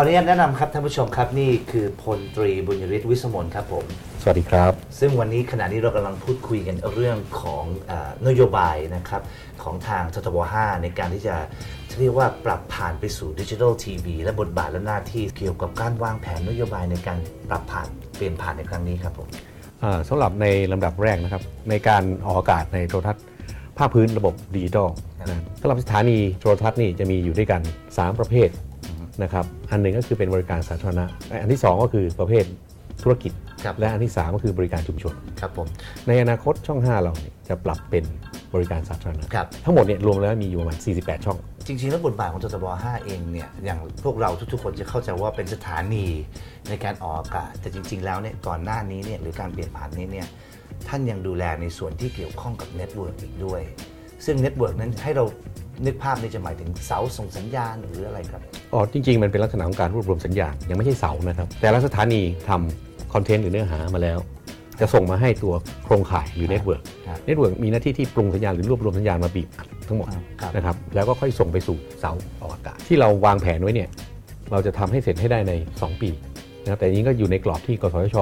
ออนุญาตแนะนำครับท่านผู้ชมครับนี่คือพลตรีบุญยริศวิสมนครับผม สวัสดีครับ ซึ่งวันนี้ขณะนี้เรากำลังพูดคุยกันเรื่องของเออนโยบายนะครับของทางททบ5ในการที่จะเรียกว่าปรับผ่านไปสู่ดิจิทัลทีวีและบทบาทและหน้าที่เกี่ยวกับการวางแผนนโยบายในการปรับผ่านเปลี่ยนผ่านในครั้งนี้ครับผมอ่าสำหรับในลำดับแรกนะครับในการออกอากาศในโทรทัศน์ภาคพื้นระบบดิจิทัลครับ นะสำหรับสถานีโทรทัศน์นี่จะมีอยู่ด้วยกัน 3 ประเภท นะครับอันหนึ่งก็คือเป็นบริการสาธารณะ อันที่ 2 ก็คือประเภทธุรกิจครับและอันที่ 3 ก็คือบริการชุมชนครับผมในอนาคตช่อง 5 เราเนี่ยจะปรับเป็นบริการสาธารณะครับทั้งหมดเนี่ยรวมแล้วมีอยู่ประมาณ 48 ช่อง จริง ๆ แล้วบทบาทของททบ5เองเนี่ยอย่างพวกเราทุกๆ คนจะเข้าใจว่าเป็นสถานีในการออกอากาศแต่จริง ๆ แล้วเนี่ยก่อนหน้านี้เนี่ยหรือการเปลี่ยนผ่านนี้เนี่ยท่านยังดูแลในส่วนที่เกี่ยวข้องกับเน็ตเวิร์กอีกด้วย ซึ่งเน็ตเวิร์กนั้นให้เรา นึกภาพนี่จะหมายถึงเสาส่งสัญญาณหรืออะไรครับอ๋อจริง ๆ มันเป็นลักษณะของการรวบรวมสัญญาณยังไม่ใช่เสานะครับ แต่ละสถานีทำคอนเทนต์หรือเนื้อหามาแล้ว จะส่งมาให้ตัวโครงข่ายหรือเน็ตเวิร์กครับเน็ตเวิร์กมีหน้าที่ที่ปรุงสัญญาณหรือรวบรวมสัญญาณมาบีบอัดทั้งหมดครับนะครับแล้วก็ค่อยส่งไปสู่เสาออกอากาศที่เราวางแผนไว้เนี่ยเราจะทำให้เสร็จให้ได้ใน 2 ปีนะครับแต่อันนี้ก็อยู่ในกรอบที่กสทช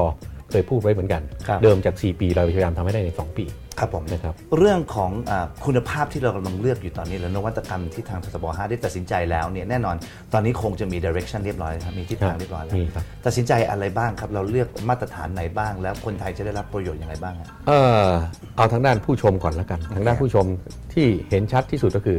เคยพูดไว้เหมือนกันครับเดิมจาก 4 ปีเราพยายามทำให้ได้ใน 2 ปี ครับผมนะครับเรื่องของอาคุณภาพที่เรากำลังเลือกอยู่ตอนนี้และนวัตกรรมที่ทางททบ5ได้ตัดสินใจแล้วเนี่ยแน่นอนตอนนี้คงจะมี direction เรียบร้อยแล้วครับมีทิศทางเรียบร้อยแล้วมีครับตัดสินใจอะไรบ้างครับเราเลือกมาตรฐานไหนบ้าง แล้วคนไทยจะได้รับประโยชน์อย่างไรบ้างฮะเออเอาทางด้านผู้ชมก่อนแล้วกัน ทางด้านผู้ชมที่เห็นชัดที่สุดก็คือ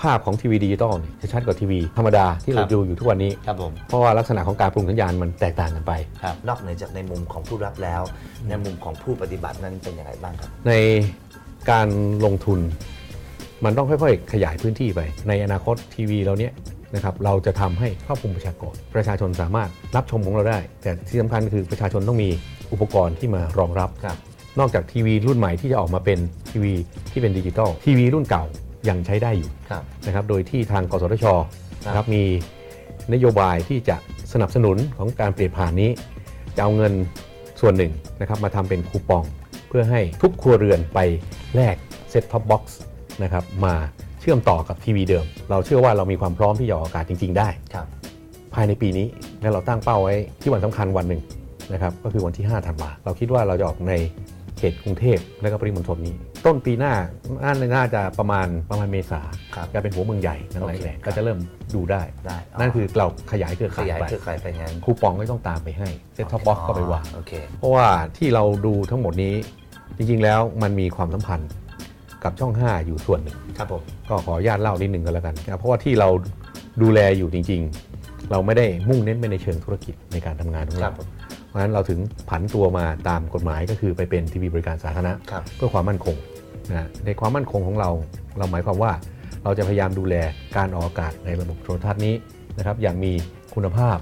ภาพของทีวีดิจิตอลเนี่ยจะชัดกว่าทีวีธรรมดาที่เราครับ ดูอยู่ทุกวันนี้ ครับผม เพราะว่าลักษณะของการปรุงสัญญาณมันแตกต่างกันไป ครับนอกเหนือจากในมุมของผู้รับแล้ว ในมุมของผู้ปฏิบัตินั้นเป็นอย่างไรบ้างครับ ในการลงทุน มันต้องค่อยๆ ขยายพื้นที่ไป ในอนาคตทีวีเราเนี้ยนะครับเราจะทำให้ครอบคลุมประชากรประชาชนสามารถรับชมของเราได้ แต่ที่สำคัญก็คือประชาชนต้องมีอุปกรณ์ที่มารองรับ ครับ นอกจากทีวีรุ่นใหม่ที่จะออกมาเป็นทีวีที่เป็นดิจิตอลทีวีรุ่นเก่า ยังใช้ได้อยู่ครับนะครับโดยที่ทางกสทชครับนะครับมีนโยบายที่จะสนับสนุนของการเปลี่ยนผ่านนี้ จะเอาเงินส่วนหนึ่งนะครับมาทำเป็นคูปอง เพื่อให้ทุกครัวเรือนไปแลกเซ็ตท็อปบ็อกซ์นะครับมาเชื่อมต่อกับทีวีเดิม เราเชื่อว่าเรามีความพร้อมที่จะออกอากาศจริง ๆ ได้ครับภายในปีนี้และเราตั้งเป้าไว้ที่วันสำคัญวันหนึ่งนะครับก็คือวันที่ 5 ธันวาเราคิดว่าเราจะออกในเขตกรุงเทพและก็ปริมณฑลนี้ ต้นปีหน้าน่าน่าจะประมาณประมาณเมษาครับจะเป็นหัวเมืองใหญ่ทั้งหลายโอเคแหล่ครับก็จะเริ่มดูได้ได้นั่นคือเราขยายเครือขข่ายยายไปเครือข่ายไปงั้นคูปองไม่ต้องตามไปให้เซ็ตท็อปบ็อกก็ไปวางโอเคเพราะว่าที่เราดูทั้งหมดนี้จริงๆแล้วมันมีความสัมพันธ์กับช่อง 5 อยู่ส่วนหนึ่งครับผมก็ขออนุญาตเล่านิดหนึ่งก็แล้วกันนะเพราะว่าที่เราดูแลอยู่จริง ๆ เราไม่ได้มุ่งเน้นไปในเชิงธุรกิจในการทำงานของครัเราบผม เพราะฉะนั้นเราถึงผันตัวมาตามกฎหมายก็คือไปเป็นทีวีบริการสาธารณะครับเพื่อความมั่นคงนะในความมั่นคงของเรา เราหมายความว่าเราจะพยายามดูแลการออกอากาศในระบบโทรทัศน์นี้นะครับอย่างมีคุณภาพ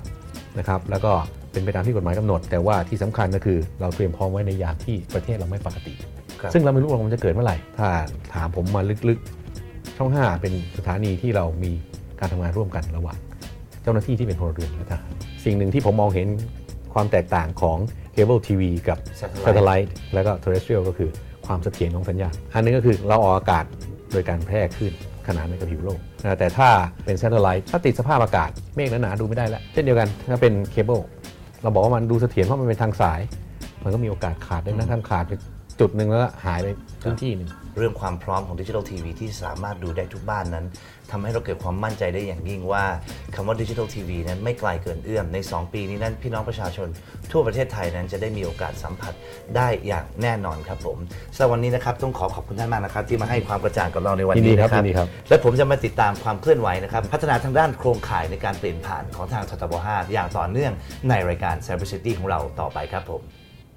นะครับแล้วก็เป็นไปตามที่กฎหมายกำหนด แต่ว่าที่สำคัญก็คือเราเตรียมพร้อมไว้ในยามที่ประเทศเราไม่ปกติครับซึ่งเราไม่รู้ว่ามันจะเกิดเมื่อไหร่ ถ้าถามผมมาลึกๆ ช่อง 5 เป็นสถานีที่เรามีการทำงานร่วมกันระหว่างเจ้าหน้าที่ที่เป็นพลเรือนและทหารสิ่งหนึ่งที่ผมมองเห็น ความแตกต่างของเคเบิลทีวีกับ Satellite s a t e l l i t e และก็ terrestrial ก็คือความเสถียรของสัญญาณ อันนึงก็คือเราออกอากาศโดยการแพร่คลื่นขนานในกับผิวโลกนะแต่ถ้าเป็น satellite ถ้าติดสภาพอากาศเมฆหนาๆดูไม่ได้แล้วเช่นเดียวกันถ้าเป็นเคเบิลเราบอกว่ามันดูเสถียรเพราะมันเป็นทางสาย มันก็มีโอกาสขาดได้นะทางขาดไป จุดหนึ่งแล้วก็หายไปพื้นที่หนึ่งเรื่องความพร้อมของดิจิทัลทีวีที่สามารถดูได้ทุกบ้านนั้นทำให้เราเกิดความมั่นใจได้อย่างยิ่งว่าคำว่าดิจิทัลทีวีนั้นไม่ไกลเกินเอื้อมใน 2 ปีนี้นั้นพี่น้องประชาชน ทั่วประเทศไทยนั้นจะได้มีโอกาสสัมผัสได้อย่างแน่นอนครับผมสำหรับวันนี้นะครับต้องขอขอบคุณท่านมากนะครับที่มาให้ความกระจ่างกับเราในวันยินดีนี้ครับนะครับยินดีครับ และผมจะมาติดตามความเคลื่อนไหวนะครับพัฒนาทางด้านโครงข่ายในการเปลี่ยนผ่านของทางททบ5อย่างต่อเนื่องในรายการ Cyber City ของเราต่อไปครับผม